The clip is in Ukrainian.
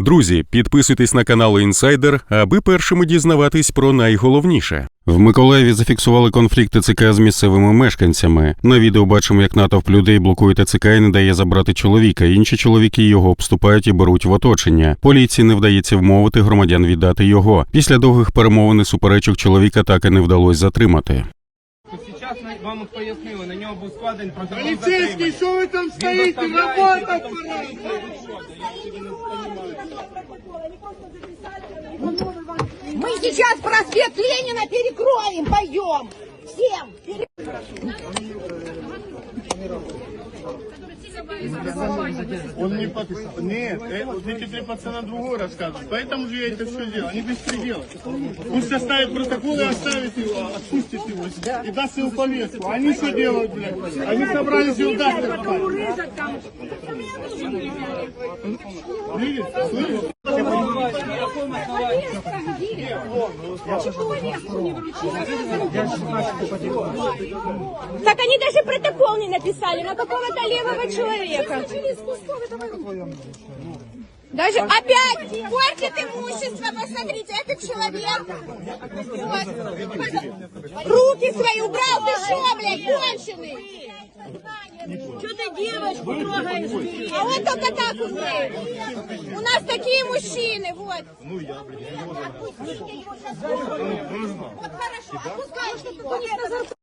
Друзі, підписуйтесь на канал Інсайдер, аби першими дізнаватись про найголовніше. В Миколаєві зафіксували конфлікт ТЦК з місцевими мешканцями. На відео бачимо, як натовп людей блокує ТЦК і не дає забрати чоловіка. Інші чоловіки його обступають і беруть в оточення. Поліції не вдається вмовити громадян віддати його. Після довгих перемовин і суперечок чоловіка так і не вдалося затримати. Вам пояснили, на нього був складений протокол затримання. что вы там там пора! Мы сейчас проспект Ленина перекроем, пойдем. Всем. Он не подписал. Нет, э, вот эти три пацана другой рассказывают. Поэтому же я это все делал. Они беспредел. Пусть составит протокол и оставит его, отпустит его и даст ему повестку. Они что делают, блядь? Они собрались его дать. Видишь? Слышишь? Так они даже протокол не написали на какого-то левого человека. Даже опять портит имущество, посмотрите, этот человек. Вот. Руки свои убрал, ты что, блядь, конченый? Что ты девочку трогаешь? А он только так умеет. У нас такие мужчины, вот. Отпустите его сейчас. Вот хорошо, отпускай, что ты